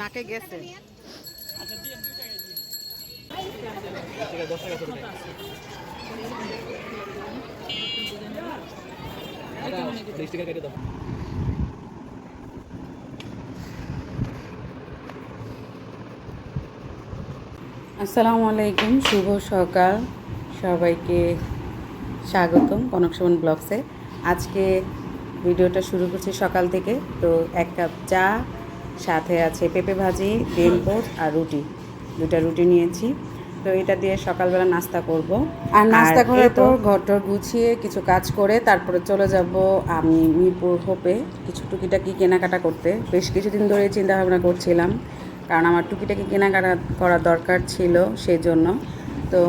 নাকে গেছে। আসসালামু আলাইকুম শুভ সকাল। সবাইকে স্বাগতম কনক সুমন ব্লগসে। আজকে ভিডিওটা শুরু করছি সকাল থেকে। তো এক কাপ চা সাথে আছে পেঁপে ভাজি ডিম আর রুটি। দুটা রুটি নিয়েছি। তো এটা দিয়ে সকালবেলা নাস্তা করব। আর নাস্তা করার পর ঘরটর গুছিয়ে কিছু কাজ করে তারপরে চলে যাব আমি মিরপুর হোপে কিছু টুকিটাকি কেনাকাটা করতে। বেশ কিছুদিন ধরে চিন্তা ভাবনা করছিলাম কারণ আমার টুকিটাকি কেনাকাটা করা দরকার ছিল সেই জন্য তো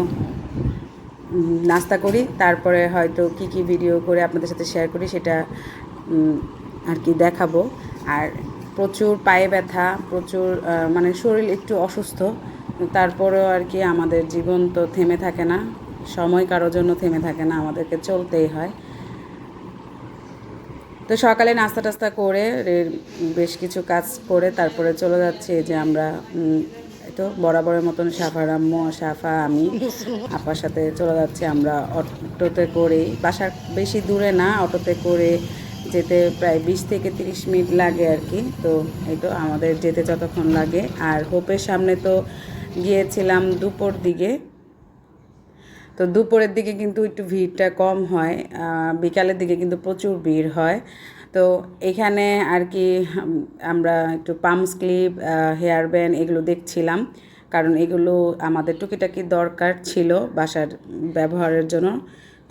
নাস্তা করি তারপরে হয়তো কি কি ভিডিও করে আপনাদের সাথে শেয়ার করি সেটা আর কি দেখাবো। আর প্রচুর পায়ে ব্যথা, প্রচুর মানে শরীর একটু অসুস্থ। তারপরেও আর কি আমাদের জীবন তো থেমে থাকে না, সময় কারোর জন্য থেমে থাকে না, আমাদেরকে চলতেই হয়। তো সকালে নাস্তা টাস্তা করে বেশ কিছু কাজ করে তারপরে চলে যাচ্ছে যে আমরা তো বরাবরের মতন সাফার আম্মু সাফা আমি, আপার সাথে চলে যাচ্ছে আমরা অটোতে করেই। বাসার বেশি দূরে না, অটোতে করে যেতে প্রায় বিশ থেকে তিরিশ মিনিট লাগে আর কি। তো এই তো আমাদের যেতে যতক্ষণ লাগে। আর হোপের সামনে তো গিয়েছিলাম দুপুর দিকে। তো দুপুরের দিকে কিন্তু একটু ভিড়টা কম হয়। বিকালের দিকে কিন্তু প্রচুর ভিড় হয়। তো এখানে আর কি, আমরা একটু পাম্পস ক্লিপ হেয়ার ব্যান্ড এগুলো দেখছিলাম। কারণ এগুলো আমাদের টুকিটাকি দরকার ছিল বাসার ব্যবহারের জন্য।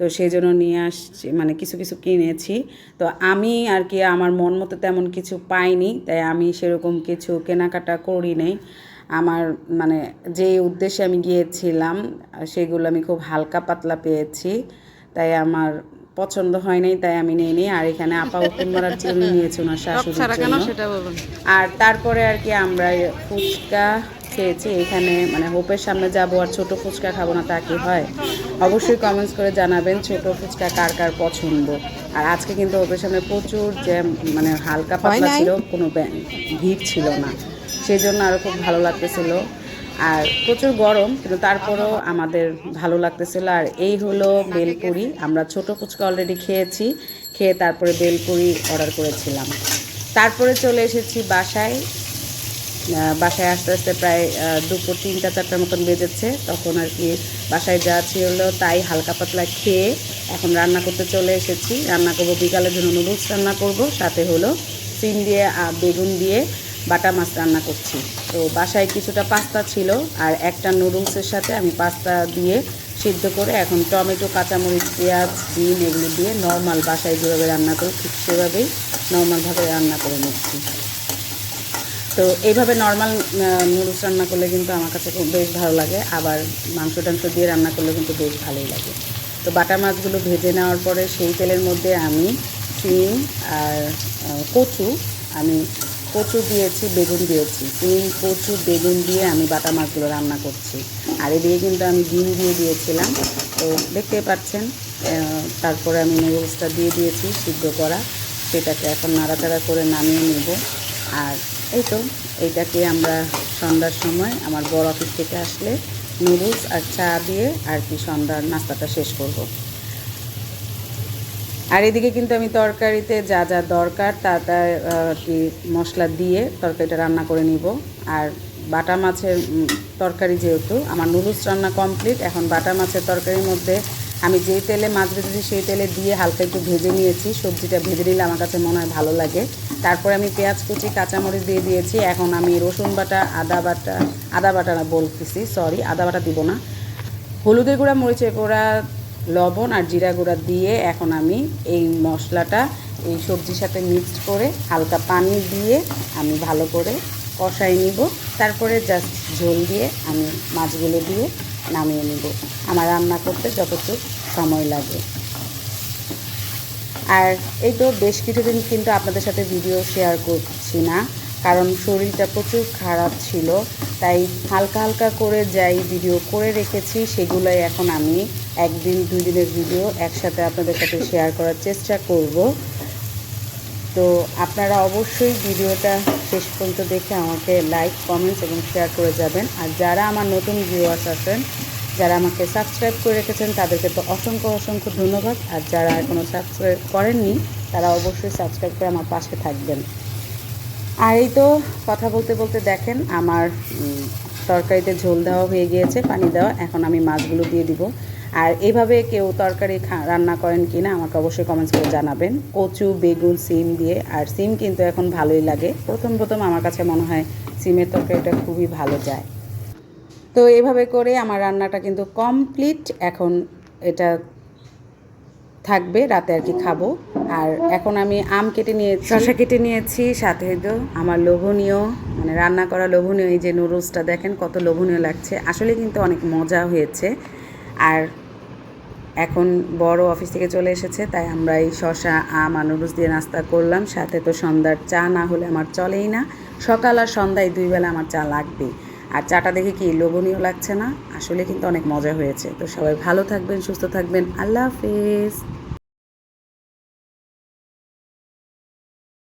তো সেই জন্য নিয়ে আসছি মানে কিছু কিছু কিনেছি। তো আমি আর কি আমার মন মতো তেমন কিছু পাইনি তাই আমি সেরকম কিছু কেনাকাটা করি নাই। আমার মানে যে উদ্দেশ্যে আমি গিয়েছিলাম সেগুলো আমি খুব হালকা পাতলা পেয়েছি তাই আমার পছন্দ হয় নাই তাই আমি নিয়ে নিই আর এখানে আপা উকুন মারার জন্য নিয়েছি ওনার সেটা আর তারপরে আর কি আমরা ফুচকা খেয়েছি এখানে মানে হোপের সামনে যাব আর ছোট ফুচকা খাব না তা কি হয়? অবশ্যই কমেন্টস করে জানাবেন ছোট ফুচকা কার কার পছন্দ। আর আজকে কিন্তু হোপের সামনে প্রচুর জ্যাম মানে হালকা পাতলা ছিল কোনো ভিড় ছিল না। সেই জন্য আরও খুব ভালো লাগতেছিল। আর প্রচুর গরম কিন্তু তারপরেও আমাদের ভালো লাগতেছিল। আর এই হলো বেলপুরি আমরা ছোট ফুচকা অলরেডি খেয়েছি খেয়ে তারপরে বেলপুরি অর্ডার করেছিলাম। তারপরে চলে এসেছি বাসায়। বাসায় আস্তে আস্তে প্রায় দুপুর তিনটা, চারটার মতন বেজেছে। তখন আর কি বাসায় যা ছিল তাই হালকা পাতলা খেয়ে এখন রান্না করতে চলে এসেছি। রান্না করব বিকালের জন্য নুডলস রান্না করব, সাথে হলো সিম দিয়ে আর বেগুন দিয়ে বাটা মাছ রান্না করছি। তো বাসায় কিছুটা পাস্তা ছিল আর একটা নুডলসের সাথে আমি পাস্তা দিয়ে সিদ্ধ করে এখন টমেটো, কাঁচামরিচ, পেঁয়াজ, ডিম এগুলো দিয়ে নর্মাল বাসায় যেভাবে রান্না করি ঠিক সেভাবেই নর্মালভাবে রান্না করে নিচ্ছি। তো এইভাবে নর্মাল নুডলস রান্না করলে কিন্তু আমার কাছে বেশ ভালো লাগে। আবার মাংস টাংস দিয়ে রান্না করলে কিন্তু বেশ ভালোই লাগে। তো বাটা মাছগুলো ভেজে নেওয়ার পরে সেই তেলের মধ্যে আমি সিম আর কচু, আমি কচু দিয়েছি, বেগুন দিয়েছি। সিম কচু, বেগুন দিয়ে আমি বাটা মাছগুলো রান্না করছি। আর এদিকে কিন্তু আমি ডিম দিয়ে দিয়েছিলাম। তো দেখতে পাচ্ছেন তারপরে আমি নুডলসটা দিয়ে দিয়েছি সিদ্ধ করা। সেটাকে এখন নাড়াচাড়া করে নামিয়ে নেব। আর এই তো, এইটাকে আমরা সন্ধ্যার সময় আমার বড় অফিস থেকে আসলে নুডলস আর চা দিয়ে আর কি সন্ধ্যার নাস্তাটা শেষ করব। আর এদিকে কিন্তু আমি তরকারিতে যা যা দরকার তা তা কি মশলা দিয়ে তরকারিটা রান্না করে নিব। আর বাটা মাছের তরকারি যেহেতু, আমার নুডলস রান্না কমপ্লিট। এখন বাটা মাছের তরকারির মধ্যে আমি যেই তেলে মাছ ভেজেছি, সেই তেলে দিয়ে হালকা একটু ভেজে নিয়েছি। সবজিটা ভেজে নিলে আমার কাছে মনে হয় ভালো লাগে। তারপরে আমি পেঁয়াজ কুচি, কাঁচামরিচ দিয়ে দিয়েছি। এখন আমি রসুন বাটা, আদা বাটা আদা বাটা না বলতেছি সরি আদা বাটা দিব না। হলুদের গুঁড়া, মরিচের গুঁড়া, লবণ আর জিরা গুঁড়া দিয়ে এখন আমি এই মশলাটা, এই সবজির সাথে মিক্সড করে হালকা পানি দিয়ে আমি ভালো করে কষাই নিব। তারপরে জাস্ট ঝোল দিয়ে আমি মাছগুলো দিয়ে নামিয়ে নিব। আমার রান্না করতে যতটুকু সময় লাগে। আর এই তো বেশ কিছুদিন কিন্তু আপনাদের সাথে ভিডিও শেয়ার করছি না, কারণ শরীরটা প্রচুর খারাপ ছিল, তাই হালকা হালকা করে যাই ভিডিও করে রেখেছি, সেগুলোই এখন আমি একদিন, দুই দিনের ভিডিও একসাথে আপনাদের সাথে শেয়ার করার চেষ্টা করব। তো আপনারা অবশ্যই ভিডিওটা শেষ পর্যন্ত দেখে আমাকে লাইক কমেন্টস এবং শেয়ার করে যাবেন। আর যারা আমার নতুন ভিউয়ার্স আছেন যারা আমাকে সাবস্ক্রাইব করে রেখেছেন, তাদেরকে তো অসংখ্য অসংখ্য ধন্যবাদ। আর যারা এখনও সাবস্ক্রাইব করেননি, তারা অবশ্যই সাবস্ক্রাইব করে আমার পাশে থাকবেন। আর এই তো কথা বলতে বলতে দেখেন, আমার তরকারিতে ঝোল দেওয়া হয়ে গিয়েছে, পানি দেওয়া। এখন আমি মাছগুলো দিয়ে দিব। আর এইভাবে কেউ তরকারি রান্না করেন কি না আমাকে অবশ্যই কমেন্টস করে জানাবেন। কচু, বেগুন, সিম দিয়ে। আর সিম কিন্তু এখন ভালোই লাগে। প্রথম প্রথম আমার কাছে মনে হয়, সিমের তরকারিটা খুবই ভালো যায়। তো এভাবে করে আমার রান্নাটা কিন্তু কমপ্লিট এখন এটা থাকবে, রাতে আর কি খাব। আর এখন আমি আম কেটে নিয়েছি। শশা কেটে নিয়েছি, সাথে তো আমার লোভনীয় মানে রান্না করা লোভনীয়, এই যে নুডলসটা দেখেন কত লোভনীয় লাগছে। আসলে কিন্তু অনেক মজা হয়েছে। আর এখন বড় অফিস থেকে চলে এসেছে, তাই আমরা এই শশা আম আর নুডলস দিয়ে নাস্তা করলাম। সাথে তো সন্ধ্যার চা, না হলে আমার চলেই না। সকাল আর সন্ধ্যায় দুই বেলা আমার চা লাগবেই। আর চাটা দেখে কি লোভনীয় লাগছে না? আসলে কিন্তু অনেক মজা হয়েছে। তো সবাই ভালো থাকবেন, সুস্থ থাকবেন। আল্লাহ হাফিজ।